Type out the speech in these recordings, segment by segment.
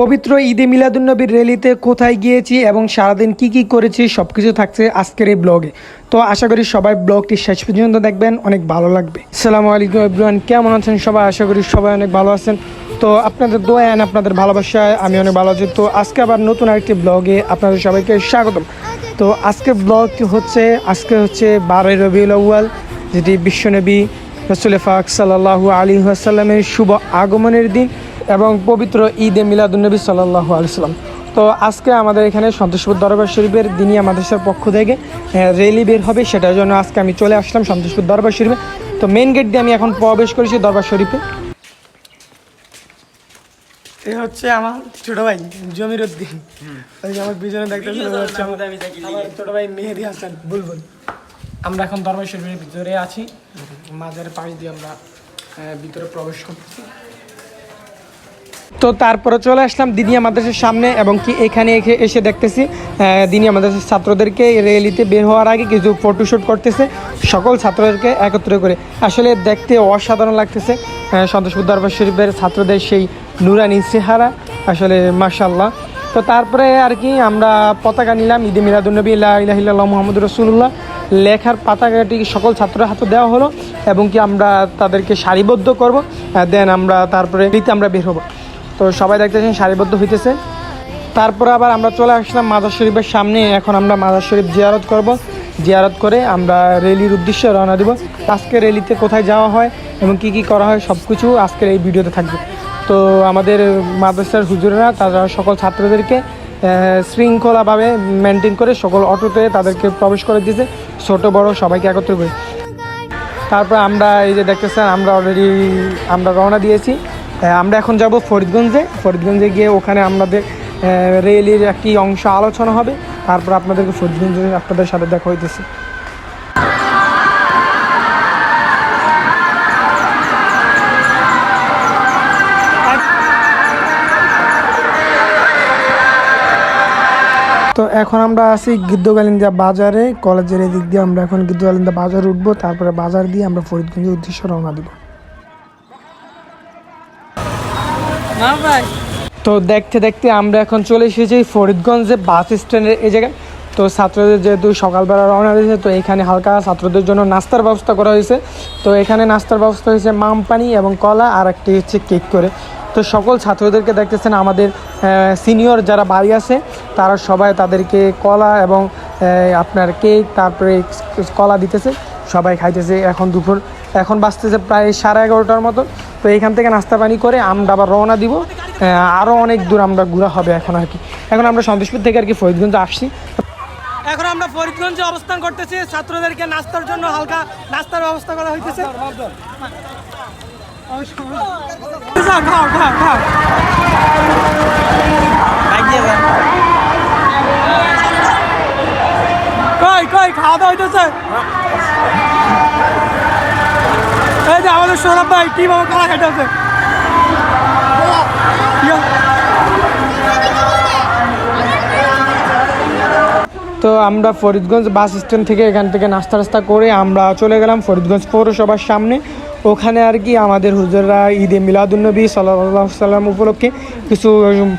পবিত্র ঈদে মিলাদুন্নবীর র্যালিতে কোথায় গিয়েছি এবং সারাদিন কি কি করেছি সব কিছু থাকছে আজকের এই ব্লগে। তো আশা করি সবাই ব্লগটি শেষ পর্যন্ত দেখবেন, অনেক ভালো লাগবে। সালামু আলাইকুম এভরিওয়ান কেমন আছেন সবাই? আশা করি সবাই অনেক ভালো আছেন। তো আপনাদের দোয়ান আপনাদের ভালোবাসায় আমি অনেক ভালো আছি। তো আজকে আবার নতুন আরেকটি ব্লগে আপনাদের সবাইকে স্বাগতম। তো আজকের ব্লগটি হচ্ছে, আজকে হচ্ছে বারোই রবিউল আউয়াল, যেটি বিশ্বনবী রসুল ফাক সাল্লাহু আলী আসাল্লামের শুভ আগমনের দিন। এবং পবিত্র ঈদে মিলাদুলনবী সাল্লাহু আলিয়াল্লাম তো আজকে আমাদের এখানে সন্তোষপুর দরবার শরীফের দিনই মাদ্রাসার পক্ষ থেকে র্যালি বের হবে সেটার জন্য আজকে আমি চলে আসলাম সন্তোষপুর দরবার শরীফে। তো মেন গেট দিয়ে আমি এখন প্রবেশ করেছি দরবার শরীফে। এ হচ্ছে আমার ছোট ভাই জমির উদ্দিন ওই যে আমার পিছনে দেখতে হচ্ছে আমার ছোট ভাই মেহেদি হাসান বুলবুল আমরা এখন দরবার শরীফের ভিতরে আছি মাজারের পাশ দিয়ে আমরা ভিতরে প্রবেশ করতেছি। তো তারপরে চলে আসলাম দিনিয়া মাদ্রাসার সামনে এবং কি এখানে এখে- এসে দেখতেছি দিনিয়া মাদ্রাসার ছাত্রদেরকে র্যালিতে বের হওয়ার আগে কিছু ফটোশ্যুট করতেছে সকল ছাত্রদেরকে একত্র করে। আসলে দেখতে অসাধারণ লাগতেছে আহ, সন্তোষপুর দরবার শরীফের ছাত্রদের সেই নুরানি চেহারা আসলে মার্শাল্লাহ তো তারপরে আর কি আমরা পতাকা নিলাম ঈদে মিলাদুলনবী ইলাহিল্লাহ মোহাম্মদ রসুল্লাহ লেখার পতাকাটি সকল ছাত্রের হাতে দেওয়া হলো এবং কি আমরা তাদেরকে সারিবদ্ধ করব দেন আমরা তারপরে আমরা বের হব। তো সবাই দেখতেছেন, সারিবদ্ধ হইতেছে। তারপর আবার আমরা চলে আসলাম মাজার শরীফের সামনে। এখন আমরা মাজার শরীফ জিয়ারত করব। জিয়ারত করে আমরা রেলির উদ্দেশ্যে রওনা দেব। আজকে রেলিতে কোথায় যাওয়া হয় এবং কি কি করা হয় সব কিছু আজকের এই ভিডিওতে থাকবে। তো আমাদের মাদ্রাসার হুজুরেরা, তারা সকল ছাত্রদেরকে শৃঙ্খলাভাবে মেনটেন করে সকল অটোতে তাদেরকে প্রবেশ করে দিয়েছে। ছোট, বড় সবাইকে একত্র করে। তারপর আমরা এই যে দেখতেছেন, আমরা অলরেডি আমরা রওনা দিয়েছি। আমরা এখন যাব ফরিদগঞ্জে। ফরিদগঞ্জে গিয়ে ওখানে আমাদের রেলের একটি অংশ আলোচনা হবে। তারপর আপনাদেরকে ফরিদগঞ্জে আপনাদের সাথে দেখা হইতেছে। তো এখন আমরা আছি গিদ্দগালিন্দা বাজারে। কলেজের এদিক দিয়ে আমরা এখন গিদ্দগালিন্দা বাজার উঠবো। তারপরে বাজার দিয়ে আমরা ফরিদগঞ্জের উদ্দেশ্যে রওনা দিব। তো দেখতে দেখতে আমরা এখন চলে এসেছি ফরিদগঞ্জে বাস স্ট্যান্ডের এই জায়গায়। তো ছাত্রদের যেহেতু সকালবেলা রওনা দিয়েছে, তো এখানে হালকা ছাত্রদের জন্য নাস্তার ব্যবস্থা করা হয়েছে। তো এখানে নাস্তার ব্যবস্থা হয়েছে মাম পানি এবং কলা আর একটি হচ্ছে কেক করে। তো সকল ছাত্রদেরকে দেখতেছেন আমাদের সিনিয়র যারা বাড়ি আছে, তারা সবাই তাদেরকে কলা এবং আপনার কেক, তারপরে কলা দিতেছে, সবাই খাইতেছে। এখন দুপুর, এখন বাঁচতেছে প্রায় সাড়ে এগারোটার মতো। তো এখান থেকে নাস্তা পানি করে আমরা আবার রওনা দিব। আরও অনেক দূর আমরা ঘোরা হবে এখন আর কি। এখন আমরা সন্তোষপুর থেকে আর কি ফরিদগঞ্জ আসছি। এখন আমরা ফরিদগঞ্জে অবস্থান করতেছি। ছাত্রদেরকে নাস্তার জন্য হালকা নাস্তার ব্যবস্থা করা হইতেছে। কই কই, খাওয়া দাওয়া হইতেছে? তো আমরা ফরিদগঞ্জ বাস স্ট্যান্ড থেকে এখান থেকে নাস্তা টাস্তা করে আমরা চলে গেলাম ফরিদগঞ্জ পৌরসভার সামনে। ওখানে আর কি আমাদের হুজুররা ঈদে মিলাদুলনবী সাল্লাহ সাল্লাম উপলক্ষে কিছু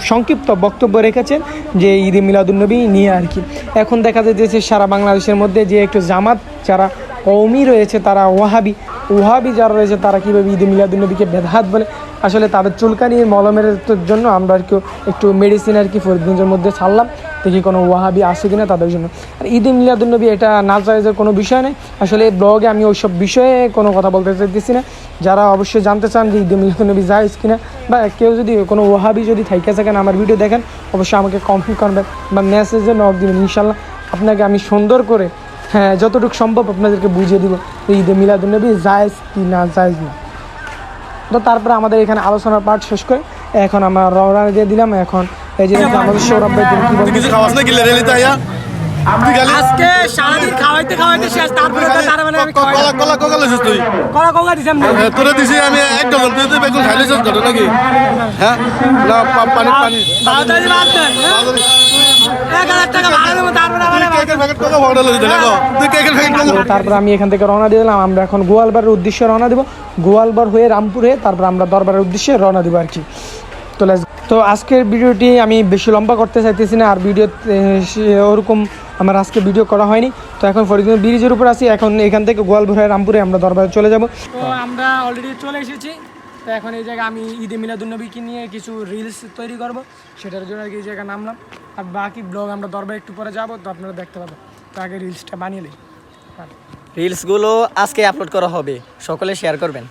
সংক্ষিপ্ত বক্তব্য রেখেছেন যে ঈদে মিলাদুলনবী নিয়ে আর কি। এখন দেখা যাচ্ছে সারা বাংলাদেশের মধ্যে যে একটু জামাত যারা কৌমি রয়েছে তারা ওয়াহাবি ওয়াহাবি যারা রয়েছে, তারা কীভাবে ঈদে মিলাদুলনবীকে বেদহাত বলে। আসলে তাদের চুলকানির মলমের জন্য আমরা আর কি একটু মেডিসিন আর কি ফরিদগঞ্জের মধ্যে ছাড়লাম। দেখি কোনো ওয়াহাবি আসে কিনা তাদের জন্য। আর ঈদে মিলাদুলনবী এটা না জায়েজের কোনো বিষয় নেই আসলে এই ব্লগে আমি ওইসব বিষয়ে কোনো কথা বলতে চাইতেছি না। যারা অবশ্যই জানতে চান যে ঈদে মিলাদুলনবী জায়েজ কিনা, বা কেউ যদি কোনো ওয়াহাবি যদি থাইকে থাকেন আমার ভিডিও দেখেন, অবশ্যই আমাকে কমেন্ট করবেন বা মেসেজে নক দিবেন ইনশাল্লাহ আপনাকে আমি সুন্দর করে হ্যাঁ যতটুকু সম্ভব আপনাদেরকে বুঝিয়ে দিব। ঈদে মিলাদুলনবী জায়েজ কি না জায়েজ না। তো তারপরে আমাদের এখানে আলোচনার পাঠ শেষ করে এখন আমরা রওনা দিয়ে দিলাম। এখন এই যে আমাদের সৌরভ ভাই আজকে সারাদিন খাওয়াইতে খাওয়াইতে শেষ তারপরে তার মানে আমি খাওয়াই কলা কলা তুই? কলা আমি। তোরে দিছি আমি এক ডজন তুই তুই বেগুন খাইলিস তো নাকি? হ্যাঁ? না পানি পানি বাদ হ্যাঁ? দেবো তারপরে আমি এখান থেকে রওনা দিয়ে দিলাম আমরা এখন গোয়ালবাড়ের উদ্দেশ্যে রওনা দেবো। গোয়ালবার হয়ে রামপুর হয়ে তারপর আমরা দরবারের উদ্দেশ্যে রওনা দেবো আর কি। তো. তো আজকের ভিডিওটি আমি বেশি লম্বা করতে চাইতেছি না আর ভিডিও ওরকম আমার আজকে ভিডিও করা হয়নি। তো এখন ফরিদপুর ব্রিজের উপর আছি এখন এখান থেকে গোয়ালভরা রামপুরে আমরা দরবারে চলে যাব। তো আমরা অলরেডি চলে এসেছি। তো এখন এই জায়গায় আমি ঈদে মিলাদুন্নবীকে নিয়ে কিছু রিলস তৈরি করব। সেটার জন্য আর কি এই জায়গায় নামলাম। আর বাকি ব্লগ আমরা দরবারে একটু পরে যাব তো আপনারা দেখতে পাবেন। তো আগে রিলসটা বানিয়ে দিই রিলসগুলো আজকে আপলোড করা হবে। সকলে শেয়ার করবেন।